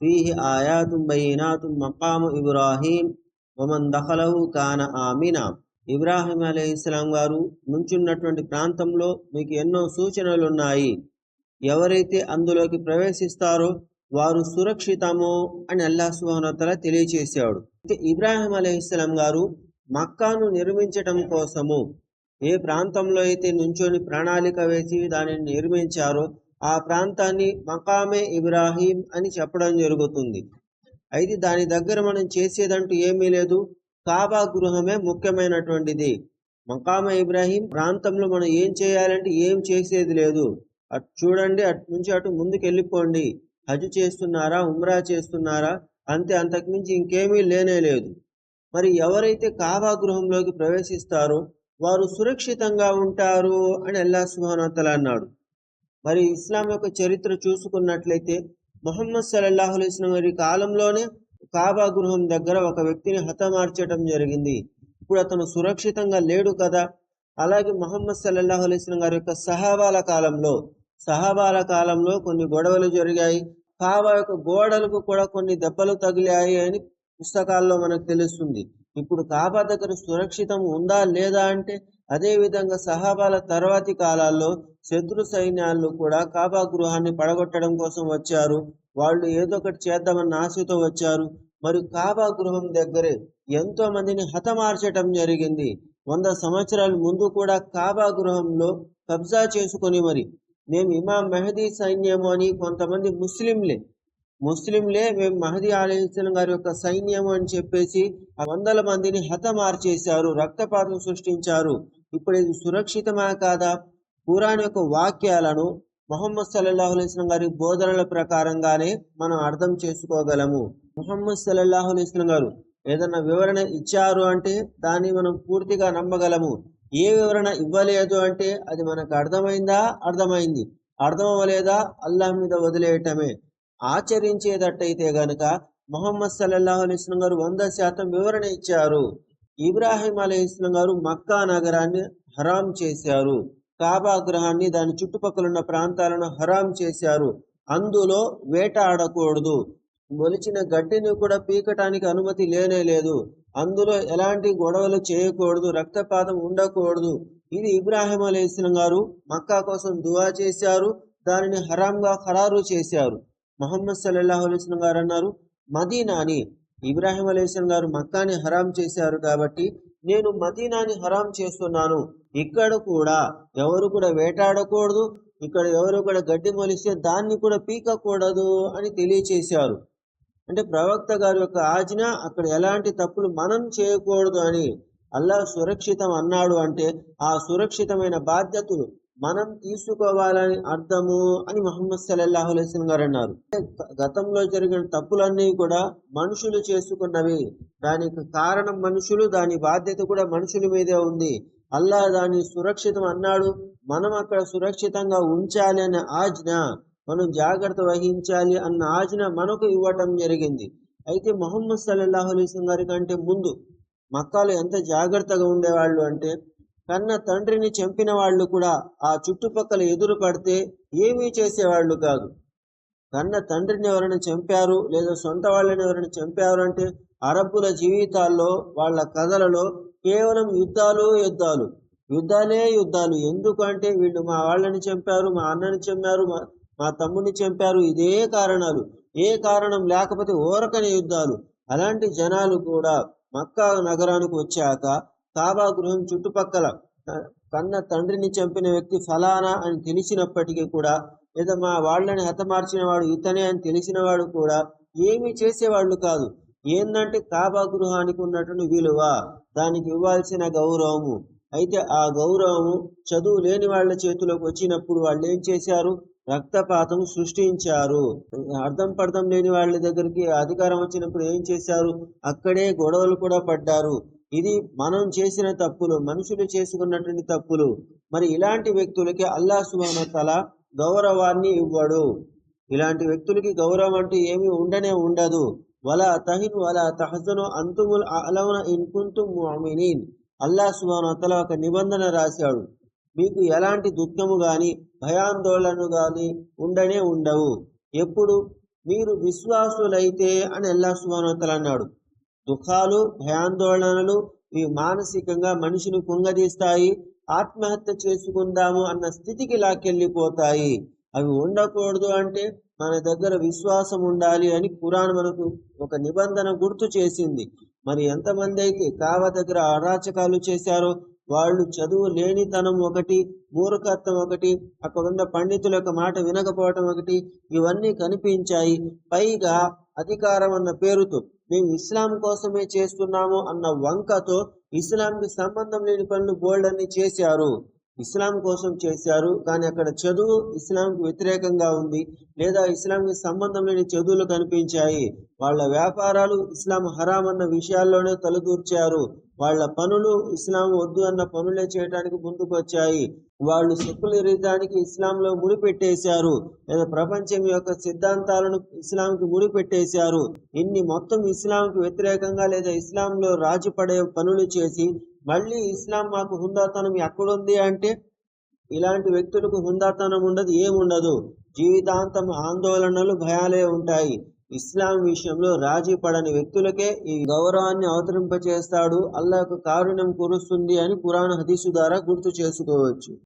ఫీహి ఆయాతుం బయీనాతుం మకాము Ibrahim woman దఖలహు కాన ఆమినా అలీ ఇస్లాం గారు నుంచున్నటువంటి ప్రాంతంలో మీకు ఎన్నో సూచనలు ఉన్నాయి. ఎవరైతే అందులోకి ప్రవేశిస్తారో వారు సురక్షితము అని అల్లా సుహనతల తెలియచేశాడు. అయితే ఇబ్రాహీం అలీ ఇస్లాం గారు మక్కాను నిర్మించటం కోసము ఏ ప్రాంతంలో అయితే నుంచొని ప్రణాళిక వేసి దానిని నిర్మించారో ఆ ప్రాంతాన్ని మకామే ఇబ్రాహీం అని చెప్పడం జరుగుతుంది. అయితే దాని దగ్గర మనం చేసేదంటూ ఏమీ లేదు. కాబా గృహమే ముఖ్యమైనటువంటిది. మకామ ఇబ్రాహీం ప్రాంతంలో మనం ఏం చేయాలంటే ఏం చేసేది లేదు. అటు చూడండి అటు నుంచి అటు ముందుకు వెళ్ళిపోండి హజ్ చేస్తున్నారా ఉమ్రా చేస్తున్నారా? అంతే అంతకుమించి ఇంకేమీ లేనే లేదు. మరి ఎవరైతే కాబా గృహంలోకి ప్రవేశిస్తారో వారు సురక్షితంగా ఉంటారు అని అల్లా సుహానతల అన్నాడు. మరి ఇస్లాం యొక్క చరిత్ర చూసుకున్నట్లయితే మొహమ్మద్ సల్లల్లాహు అలైస్లం గారి కాలంలోనే కాబా గృహం దగ్గర ఒక వ్యక్తిని హతమార్చడం జరిగింది. ఇప్పుడు అతను సురక్షితంగా లేడు కదా. అలాగే మొహమ్మద్ సల్లల్లాహు అలైస్లం గారి యొక్క సహాబాల కాలంలో సహాబాల కాలంలో కొన్ని గొడవలు జరిగాయి. కాబా యొక్క గోడలకు కూడా కొన్ని దెబ్బలు తగిలాయి అని పుస్తకాల్లో మనకు తెలుస్తుంది. ఇప్పుడు కాబా దగ్గర సురక్షితం ఉందా లేదా అంటే అదేవిధంగా సహాబాల తర్వాతి కాలాల్లో శత్రు సైన్యాలు కూడా కాబా గృహాన్ని పడగొట్టడం కోసం వచ్చారు. వాళ్ళు ఏదో ఒకటి చేద్దామన్న ఆశతో వచ్చారు. మరి కాబా గృహం దగ్గరే ఎంతో మందిని హతమార్చటం జరిగింది. వంద సంవత్సరాల ముందు కూడా కాబా గృహంలో కబ్జా చేసుకొని మరి మేము ఇమాం మెహదీ సైన్యము అని కొంతమంది ముస్లింలే ముస్లింలే మేము మహదీ అలీస్లం గారి యొక్క సైన్యము అని చెప్పేసి వందల మందిని హతమార్చేశారు రక్తపాతం సృష్టించారు. ఇప్పుడు ఇది సురక్షితమా కాదా? ఖురాన్ యొక్క వాక్యాలను మొహమ్మద్ సల్లల్లాహు అలైస్లం గారి బోధనల ప్రకారంగానే మనం అర్థం చేసుకోగలము. మొహమ్మద్ సల్లల్లాహు అలైస్లం గారు ఏదన్నా వివరణ ఇచ్చారు అంటే దాన్ని మనం పూర్తిగా నమ్మగలము. ఏ వివరణ ఇవ్వలేదు అంటే అది మనకు అర్థమైందా? అర్థమైంది. అర్థం అవ్వలేదా అల్లాహ్ మీద వదిలేయటమే. ఆచరించేటట్టయితే గనక మొహమ్మద్ సల్లల్లాహు అలైస్లం గారు వంద శాతం వివరణ ఇచ్చారు. ఇబ్రాహీం అలహిస్లం గారు మక్కా నగరాన్ని హరాం చేశారు. కాబా గ్రహాన్ని దాని చుట్టుపక్కల ఉన్న ప్రాంతాలను హరాం చేశారు. అందులో వేట ఆడకూడదు మొలిచిన గడ్డిని కూడా పీకటానికి అనుమతి లేనే లేదు. అందులో ఎలాంటి గొడవలు చేయకూడదు. రక్తపాతం ఉండకూడదు. ఇది ఇబ్రాహిం అలైస్లం గారు మక్కా కోసం దువా చేశారు. దానిని హరాంగా ఖరారు చేశారు. మహమ్మద్ సల్లాహు అలైస్లం గారు అన్నారు మదీనాని ఇబ్రాహిం అలైస్లం గారు మక్కాని హరాం చేశారు కాబట్టి నేను మదీనాని హరాం చేస్తున్నాను. ఇక్కడ కూడా ఎవరు కూడా వేటాడకూడదు. ఇక్కడ ఎవరు కూడా గడ్డి మొలిస్తే దాన్ని కూడా పీకకూడదు అని తెలియచేశారు. అంటే ప్రవక్త గారి యొక్క ఆజ్ఞ అక్కడ ఎలాంటి తప్పులు మనం చేయకూడదు అని అల్లా సురక్షితం అన్నాడు అంటే ఆ సురక్షితమైన బాధ్యతలు మనం తీసుకోవాలని అర్థము అని మహమ్మద్ సల్లాహు అలైస్లం గారు అన్నారు. గతంలో జరిగిన తప్పులన్నీ కూడా మనుషులు చేసుకున్నవి. దానికి కారణం మనుషులు దాని బాధ్యత కూడా మనుషుల మీదే ఉంది. అల్లా దాన్ని సురక్షితం అన్నాడు. మనం అక్కడ సురక్షితంగా ఉంచాలి అనే ఆజ్ఞ మనం జాగ్రత్త వహించాలి అన్న ఆజ్ఞ మనకు ఇవ్వటం జరిగింది. అయితే మొహమ్మద్ సల్లాహు అలైస్లం గారి కంటే ముందు మక్కాలు ఎంత జాగ్రత్తగా ఉండేవాళ్ళు అంటే కన్న తండ్రిని చంపిన వాళ్ళు కూడా ఆ చుట్టుపక్కల ఎదురు పడితే ఏమీ చేసేవాళ్ళు కాదు. కన్న తండ్రిని ఎవరైనా చంపారు లేదా సొంత వాళ్ళని ఎవరైనా చంపారు అంటే అరబ్బుల జీవితాల్లో వాళ్ళ కథలలో కేవలం యుద్ధాలు యుద్ధాలు. యుద్ధాలే యుద్ధాలు. ఎందుకంటే వీళ్ళు మా వాళ్ళని చంపారు మా అన్నని చంపారు మా మా తమ్ముడిని చంపారు. ఇదే కారణాలు. ఏ కారణం లేకపోతే ఓరకని యుద్ధాలు. అలాంటి జనాలు కూడా మక్కా నగరానికి వచ్చాక కాబా గృహం చుట్టుపక్కల కన్న తండ్రిని చంపిన వ్యక్తి ఫలానా అని తెలిసినప్పటికీ కూడా లేదా మా వాళ్ళని హతమార్చిన వాడు ఇతనే అని తెలిసిన వాడు కూడా ఏమీ చేసేవాళ్ళు కాదు. ఏందంటే కాబా గృహానికి ఉన్నటువంటి విలువ దానికి ఇవ్వాల్సిన గౌరవము. అయితే ఆ గౌరవము చదువు లేని వాళ్ళ చేతిలోకి వచ్చినప్పుడు వాళ్ళు ఏం చేశారు? రక్తపాతం సృష్టించారు. అర్థం పర్థం లేని వాళ్ళ దగ్గరికి అధికారం వచ్చినప్పుడు ఏం చేశారు? అక్కడే గొడవలు కూడా పడ్డారు. ఇది మనం చేసిన తప్పులు మనుషులు చేసుకున్నటువంటి తప్పులు. మరి ఇలాంటి వ్యక్తులకి అల్లా సుబానతల గౌరవాన్ని ఇవ్వడు. ఇలాంటి వ్యక్తులకి గౌరవం అంటూ ఏమీ ఉండనే ఉండదు. వలా తహిన్ వలా తహజను అంతుముల్ అలవన ఇన్కుంతు ముమినీన్ అల్లా సుబానతల ఒక నిబంధన రాశాడు. మీకు ఎలాంటి దుఃఖము గాని భయాందోళన గాని ఉండనే ఉండవు. ఎప్పుడు? మీరు విశ్వాసులైతే అని అల్లా సుబానోతల అన్నాడు. దుఃఖాలు భయాందోళనలు ఇవి మానసికంగా మనిషిని కుంగదీస్తాయి. ఆత్మహత్య చేసుకుందాము అన్న స్థితికి లాక్కెళ్ళిపోతాయి. అవి ఉండకూడదు అంటే మన దగ్గర విశ్వాసం ఉండాలి అని ఖురాన్ మనకు ఒక నిబంధన గుర్తు చేసింది. మరి ఎంతమంది అయితే కావ దగ్గర అరాచకాలు చేశారో వాళ్ళు చదువు లేనితనం ఒకటి మూర్ఖత్వం ఒకటి అక్కడున్న పండితుల యొక్క మాట వినకపోవటం ఒకటి ఇవన్నీ కనిపించాయి. పైగా అధికారం అన్న పేరుతో మేము ఇస్లాం కోసమే చేస్తున్నాము అన్న వంకతో ఇస్లాంకి సంబంధం లేని పనులు బోల్డ్ అన్ని చేశారు. ఇస్లాం కోసం చేశారు కానీ అక్కడ చదువు ఇస్లాంకి వ్యతిరేకంగా ఉంది. లేదా ఇస్లాంకి సంబంధం లేని చదువులు కనిపించాయి. వాళ్ళ వ్యాపారాలు ఇస్లాం హరాం అన్న విషయాల్లోనే తలదూర్చారు. వాళ్ళ పనులు ఇస్లాం వద్దు అన్న పనులే చేయడానికి ముందుకు వచ్చాయి వాళ్ళు సెక్యులరిజానికి ఇస్లాంలో ముడిపెట్టేశారు. లేదా ప్రపంచం యొక్క సిద్ధాంతాలను ఇస్లాంకి ముడిపెట్టేశారు. ఇన్ని మొత్తం ఇస్లాంకి వ్యతిరేకంగా లేదా ఇస్లాంలో రాజు పడే పనులు చేసి మళ్ళీ ఇస్లాం మాకు హుందాతనం ఎక్కడుంది అంటే ఇలాంటి వ్యక్తులకు హుందాతనం ఉండదు ఏముండదు. జీవితాంతం ఆందోళనలు భయాలే ఉంటాయి. ఇస్లాం విషయంలో రాజీ పడని వ్యక్తులకే ఈ గౌరవాన్ని అవతరింపచేస్తాడు. అల్లాహ్ కారుణ్యం కురుస్తుంది అని పురాణ హదీసు ద్వారా గుర్తు చేసుకోవచ్చు.